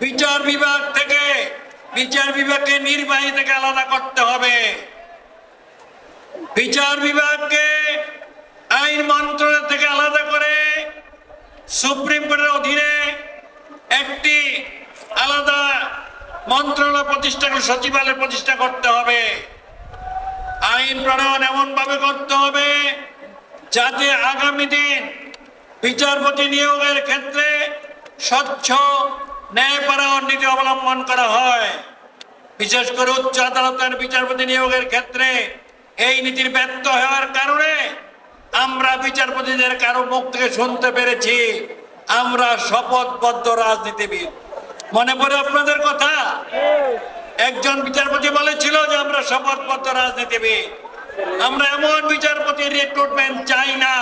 বিচার বিভাগ থেকে, বিচার বিভাগকে নির্বাহী থেকে আলাদা করতে হবে। বিচার বিভাগকে আইন মন্ত্রণালয় থেকে আলাদা করে সুপ্রিম কোর্টের অধীনে একটি আলাদা মন্ত্রণালয় প্রতিষ্ঠা করে সচিবালয় প্রতিষ্ঠা করতে হবে। আইন প্রণয়ন এমন ভাবে করতে হবে যাতে আগামী দিন বিচারপতি নিয়োগের ক্ষেত্রে স্বচ্ছ ন্যায়পরায়ণ নীতি অবলম্বন করা হয়। বিশেষ করে উচ্চ আদালতের বিচারপতি নিয়োগের ক্ষেত্রে এই নীতির ব্যর্থ হওয়ার কারণে আমরা বিচারপতিদের কারও মুখ থেকে শুনতে পেরেছি। আমরা শপথবদ্ধ রাজনীতিবিদ। মনে পড়ে আপনাদের কথা? একজন বিচারপতি বলেছিল যে আমরা শপথবদ্ধ রাজনীতিবিদ। আমরা এমন বিচারপতি রিক্রুটমেন্ট চাই না।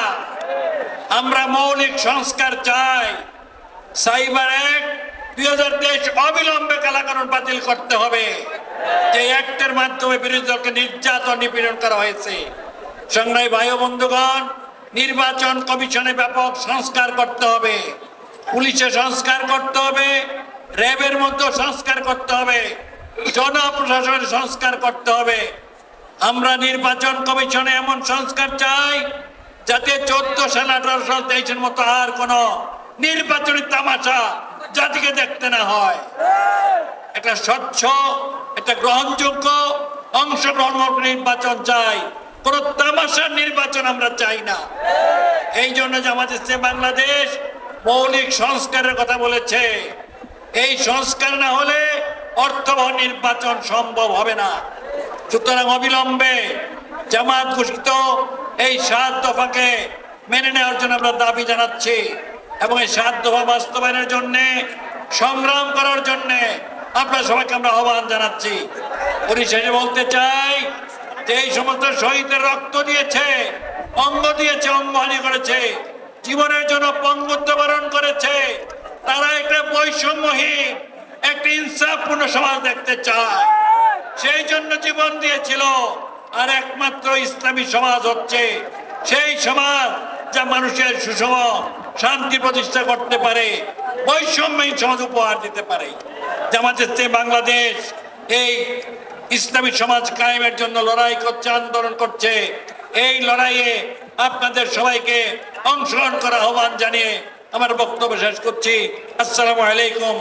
আমরা মৌলিক সংস্কার চাই। সাইবার অ্যাক্ট দুই হাজার তেইশ অবিলম্বে কালাকানুন বাতিল করতে হবে। যে অ্যাক্টের মাধ্যমে বিরোধী দলকে নির্যাতন নিপীড়ন করা হয়েছে। সংগ্রামী ভাই বন্ধুগণ, নির্বাচন কমিশনে ব্যাপক সংস্কার করতে হবে। পুলিশে সংস্কার করতে হবে। র্যাবের মধ্যে সংস্কার করতে হবে। জনপ্রশাসনের সংস্কার করতে হবে। আমরা নির্বাচন কমিশনে এমন সংস্কার চাই, যাতে চোদ্দ সাল আঠারো সাল তেইশের মতো আর কোন নির্বাচনী তামাশা জাতিকে দেখতে না হয়। একটা স্বচ্ছ, একটা গ্রহণযোগ্য অংশগ্রহণ নির্বাচন চাই। কোন তামাশার নির্বাচন আমরা চাই না। এই জন্য ইসলাম বাংলাদেশ মৌলিক সংস্কারের কথা বলেছে, এই সংস্কার না হলে অর্থবহ নির্বাচন সম্ভব হবে না। সুতরাং অবিলম্বে জামাত ঘোষিত এই সাত দফাকে মেনে নেওয়ার জন্য আমরা দাবি জানাচ্ছি। এবং এই দফা বাস্তবায়নের জন্য, সংগ্রাম করার জন্য আপনার সবাইকে আমরা আহ্বান জানাচ্ছি। পরিশেষে বলতে চাই, যে এই সমস্ত শহীদের রক্ত দিয়েছে, অঙ্গ দিয়েছে, অঙ্গহানি করেছে, জীবনের জন্য পঙ্গুত্ব বরণ করেছে, তারা একটা বৈষম্যহীন, একটি ইনসাফপূর্ণ সমাজ দেখতে চায়। সেই জন্য জীবন দিয়েছিল, আর একমাত্র ইসলামী সমাজ হচ্ছে সেই সমাজ যা মানুষের সুষম শান্তি প্রতিষ্ঠা করতে পারে, বৈষম্যহীন সমাজ উপহার দিতে পারে। ইসলামী বাংলাদেশ এই ইসলামী সমাজ কায়েমের জন্য লড়াই করছে, আন্দোলন করছে। এই লড়াইয়ে আপনাদের সবাইকে অংশগ্রহণ করা আহ্বান জানিয়ে আমার বক্তব্য শেষ করছি। আসসালামু আলাইকুম।